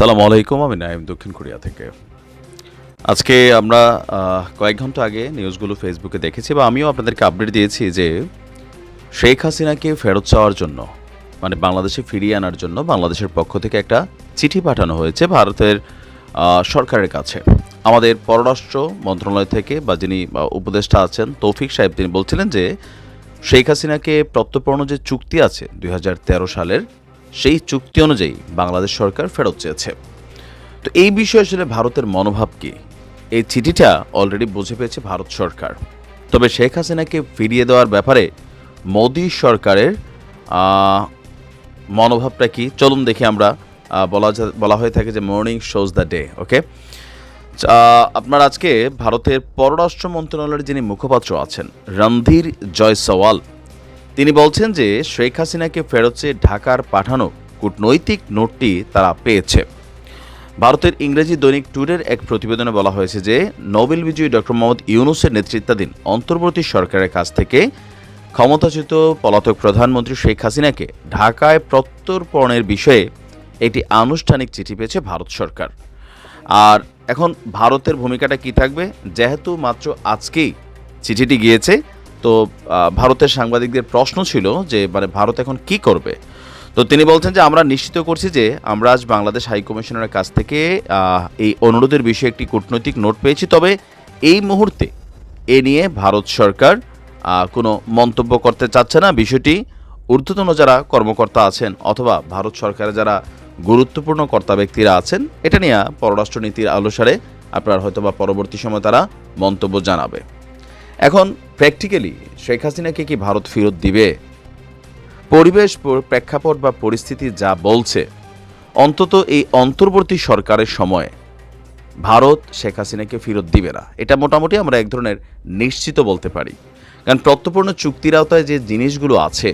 আসসালামু আলাইকুম, আমি নাইম দক্ষিণ কোরিয়া থেকে। আজকে আমরা কয়েক ঘণ্টা আগে নিউজগুলো ফেসবুকে দেখেছি বা আমিও আপনাদেরকে আপডেট দিয়েছি যে শেখ হাসিনাকে ফেরত চাওয়ার জন্য মানে বাংলাদেশে ফিরিয়ে আনার জন্য বাংলাদেশের পক্ষ থেকে একটা চিঠি পাঠানো হয়েছে ভারতের সরকারের কাছে। আমাদের পররাষ্ট্র মন্ত্রণালয় থেকে বা যিনি উপদেষ্টা আছেন তৌফিক সাহেব, তিনি বলছিলেন যে শেখ হাসিনাকে প্রত্যর্পণ যে চুক্তি আছে দুই হাজার তেরো সালের সেই চুক্তি অনুযায়ী বাংলাদেশ সরকার ফেরত চেয়েছে। তো এই বিষয়ে আসলে ভারতের মনোভাব কি? এই চিঠিটা অলরেডি বুঝে পেয়েছে ভারত সরকার। তবে শেখ হাসিনাকে ফিরিয়ে দেওয়ার ব্যাপারে মোদী সরকারের মনোভাবটা কি? চলুন দেখি আমরা বলা বলা হয়ে থাকে যে morning shows the day okay আপনার আজকে ভারতের পররাষ্ট্র মন্ত্রণালয়ের যিনি মুখপাত্র আছেন, রণধীর জয়সওয়াল তিনি বলছেন যে শেখ হাসিনাকে ফেরত চেয়ে ঢাকার পাঠানো কূটনৈতিক নোটটি তারা পেয়েছে। ভারতের ইংরেজি দৈনিক ট্যুরের এক প্রতিবেদনে বলা হয়েছে যে নোবেল বিজয়ী ডক্টর মোহাম্মদ ইউনুসের নেতৃত্বাধীন অন্তর্বর্তী সরকারের কাছ থেকে ক্ষমতাচ্যুত পলাতক প্রধানমন্ত্রী শেখ হাসিনাকে ঢাকায় প্রত্যর্পণের বিষয়ে একটি আনুষ্ঠানিক চিঠি পেয়েছে ভারত সরকার। আর এখন ভারতের ভূমিকাটা কি থাকবে? যেহেতু মাত্র আজকেই চিঠিটি গিয়েছে তো ভারতের সাংবাদিকদের প্রশ্ন ছিল যে মানে ভারত এখন কি করবে? তো তিনি বলছেন যে, আমরা নিশ্চিত করছি যে, আমরা আজ বাংলাদেশ হাই কমিশনারের কাছ থেকে এই অনুরোধের বিষয়ে একটি কূটনৈতিক নোট পেয়েছি। তবে এই মুহূর্তে এ নিয়ে ভারত সরকার কোনো মন্তব্য করতে চাচ্ছে না। বিষয়টি ঊর্ধ্বতন যারা কর্মকর্তা আছেন অথবা ভারত সরকারের যারা গুরুত্বপূর্ণ কর্তা ব্যক্তিরা আছেন, এটা নিয়ে পররাষ্ট্রনীতির অনুসারে আপনার হয়তো বা পরবর্তী সময় তারা মন্তব্য জানাবে। এখন প্র্যাকটিক্যালি শেখ হাসিনাকে কি ভারত ফেরত দিবে? পরিবেশ প্রেক্ষাপট বা পরিস্থিতি যা বলছে, অন্তত এই অন্তর্বর্তী সরকারের সময় ভারত শেখ হাসিনাকে ফেরত দিবে না। এটা মোটামুটি আমরা এক ধরনের নিশ্চিত বলতে পারি। কারণ প্রত্যপূর্ণ চুক্তির আওতায় যে জিনিসগুলো আছে,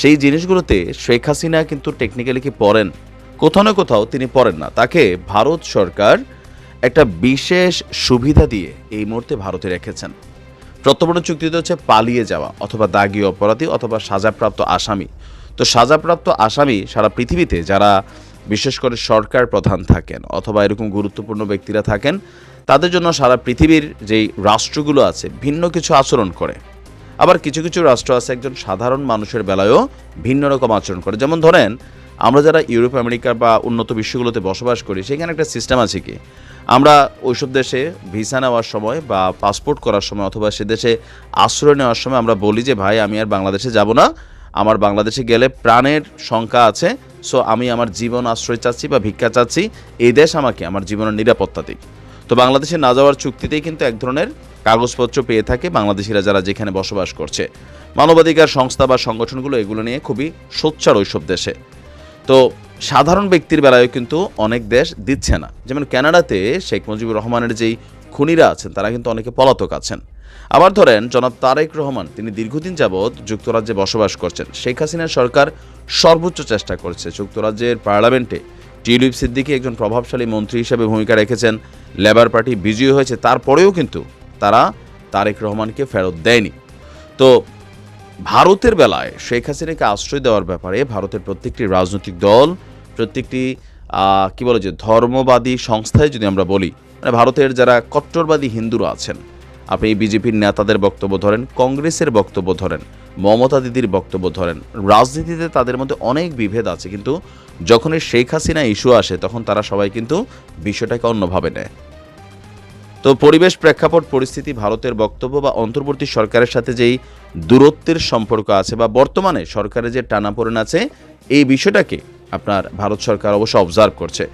সেই জিনিসগুলোতে শেখ হাসিনা কিন্তু টেকনিক্যালি কি পড়েন? কোথাও না কোথাও তিনি পড়েন না। তাকে ভারত সরকার একটা বিশেষ সুবিধা দিয়ে এই মুহূর্তে ভারতে রেখেছেন। প্রত্যর্পণ চুক্তিতে হচ্ছে পালিয়ে যাওয়া, অথবা দাগি অপরাধী, অথবা সাজাপ্রাপ্ত আসামি। তো সাজাপ্রাপ্ত আসামি সারা পৃথিবীতে যারা বিশেষ করে সরকার প্রধান থাকেন, অথবা এরকম গুরুত্বপূর্ণ ব্যক্তিরা থাকেন, তাদের জন্য সারা পৃথিবীর যেই রাষ্ট্রগুলো আছে ভিন্ন কিছু আচরণ করে। আবার কিছু কিছু রাষ্ট্র আছে একজন সাধারণ মানুষের বেলায়ও ভিন্ন রকম আচরণ করে। যেমন ধরেন, আমরা যারা ইউরোপ, আমেরিকা বা উন্নত বিশ্বগুলোতে বসবাস করি, সেখানে একটা সিস্টেম আছে কি? আমরা ওইসব দেশে ভিসা নেওয়ার সময় বা পাসপোর্ট করার সময় অথবা সে দেশে আশ্রয় নেওয়ার সময় আমরা বলি যে, ভাই, আমি আর বাংলাদেশে যাব না। আমার বাংলাদেশে গেলে প্রাণের শঙ্কা আছে। সো আমি আমার জীবন আশ্রয় চাচ্ছি বা ভিক্ষা চাচ্ছি। এই দেশ আমাকে, আমার জীবনের নিরাপত্তা দিক। তো বাংলাদেশে না যাওয়ার চুক্তিতেই কিন্তু এক ধরনের কাগজপত্র পেয়ে থাকে বাংলাদেশিরা যারা যেখানে বসবাস করছে। মানবাধিকার সংস্থা বা সংগঠনগুলো এগুলো নিয়ে খুবই সোচ্চার ওইসব দেশে। তো সাধারণ ব্যক্তির বেলায়ও কিন্তু অনেক দেশ দিচ্ছে না। যেমন কানাডাতে শেখ মুজিবুর রহমানের যেই খুনিরা আছেন, তারা কিন্তু অনেকে পলাতক আছেন। আবার ধরেন, জনাব তারেক রহমান, তিনি দীর্ঘদিন যাবৎ যুক্তরাজ্যে বসবাস করছেন। শেখ হাসিনার সরকার সর্বোচ্চ চেষ্টা করছে যুক্তরাজ্যের পার্লামেন্টে। টিউলিপ সিদ্দিকি একজন প্রভাবশালী মন্ত্রী হিসেবে ভূমিকা রেখেছেন, লেবার পার্টি বিজয়ী হয়েছে, তারপরেও কিন্তু তারা তারেক রহমানকে ফেরত দেয়নি। তো ভারতের বেলায় শেখ হাসিনাকে আশ্রয় দেওয়ার ব্যাপারে ভারতের প্রত্যেকটি রাজনৈতিক দল প্রত্যেকটি কি বলে যে, ধর্মবাদী সংস্থায় যদি আমরা বলি মানে ভারতের যারা কট্টরবাদী হিন্দুরা আছেন, আপনি বিজেপির নেতাদের বক্তব্য ধরেন, কংগ্রেসের বক্তব্য ধরেন, মমতা দিদির বক্তব্য ধরেন, রাজনীতিতে তাদের মধ্যে অনেক বিভেদ আছে, কিন্তু যখন এই শেখ হাসিনা ইস্যু আসে, তখন তারা সবাই কিন্তু বিষয়টাকে অন্যভাবে নেয়। তো পরিবেশ প্রেক্ষাপট, পরিস্থিতি, ভারতের বক্তব্য বা অন্তর্বর্তী সরকারের সাথে যেই দূরত্বের সম্পর্ক আছে বা বর্তমানে সরকারের যে টানাপোড়েন আছে, এই বিষয়টাকে আপনার ভারত সরকার অবশ্য অবজার্ভ করছে।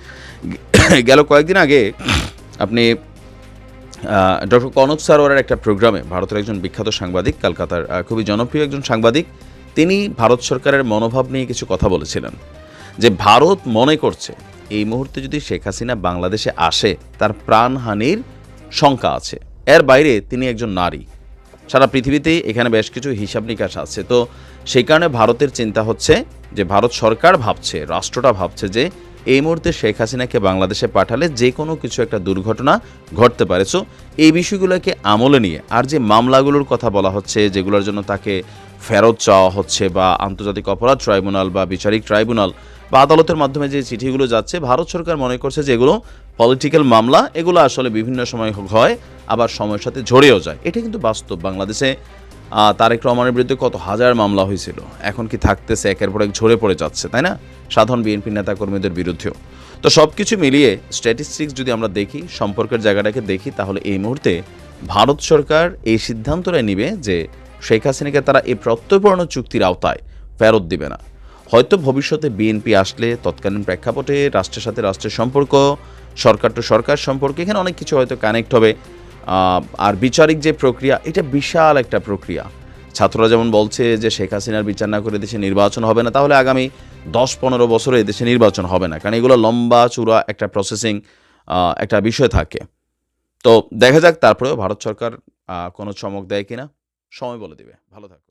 গেল কয়েকদিন আগে আপনি ডক্টর কনক সারোয়ারের একটা প্রোগ্রামে ভারতের একজন বিখ্যাত সাংবাদিক, কলকাতার খুবই জনপ্রিয় একজন সাংবাদিক, তিনি ভারত সরকারের মনোভাব নিয়ে কিছু কথা বলেছিলেন। যে ভারত মনে করছে, এই মুহূর্তে যদি শেখ হাসিনা বাংলাদেশে আসে, তার প্রাণহানির শঙ্কা আছে। এর বাইরে তিনি একজন নারী। সারা পৃথিবীতেই এখানে বেশ কিছু হিসাব নিকাশ আছে। তো সেই কারণে ভারতের চিন্তা হচ্ছে যে ভারত সরকার ভাবছে, রাষ্ট্রটা ভাবছে যে এই মুহূর্তে শেখ হাসিনাকে বাংলাদেশে পাঠালে যে কোনো কিছু একটা দুর্ঘটনা ঘটতে পারে। সো এই বিষয়গুলোকে আমলে নিয়ে আর যে মামলাগুলোর কথা বলা হচ্ছে, যেগুলোর জন্য তাকে ফেরত চাওয়া হচ্ছে বা আন্তর্জাতিক অপরাধ ট্রাইব্যুনাল বা বিচারিক ট্রাইব্যুনাল বা আদালতের মাধ্যমে যে চিঠিগুলো যাচ্ছে, ভারত সরকার মনে করছে যে এগুলো পলিটিক্যাল মামলা, এগুলো আসলে বিভিন্ন সময় হয়, আবার সময়ের সাথে ঝরেও যায়। এটা কিন্তু বাস্তব। বাংলাদেশে তারেক রহমানের বিরুদ্ধে কত হাজার মামলা হয়েছিল? এখন কি থাকতেছে, একের পর এক ঝরে পড়ে যাচ্ছে, তাই না? সাধারণ বিএনপি নেতাকর্মীদের বিরুদ্ধেও। তো সব কিছু মিলিয়ে স্ট্যাটিস্টিক্স যদি আমরা দেখি, সম্পর্কের জায়গাটাকে দেখি, তাহলে এই মুহূর্তে ভারত সরকার এই সিদ্ধান্তটাই নিবে যে শেখ হাসিনাকে তারা এই প্রত্যয়পূর্ণ চুক্তির আওতায় ফেরত দিবে না। হয়তো ভবিষ্যতে বিএনপি আসলে তৎকালীন প্রেক্ষাপটে, রাষ্ট্রের সাথে রাষ্ট্রের সম্পর্ক, সরকার টু সরকার সম্পর্কে, এখানে অনেক কিছু হয়তো কানেক্ট হবে। আর বিচারিক যে প্রক্রিয়া, এটা বিশাল একটা প্রক্রিয়া। ছাত্ররা যেমন বলছে যে শেখ হাসিনার বিচার না করে দেশে নির্বাচন হবে না, তাহলে আগামী দশ পনেরো বছরে দেশে নির্বাচন হবে না, কারণ এগুলো লম্বা, চূড়া একটা প্রসেসিং একটা বিষয় থাকে। তো দেখা যাক, তারপরেও ভারত সরকার কোনো চমক দেয় কিনা, সময় বলে দিবে। ভালো থাকো।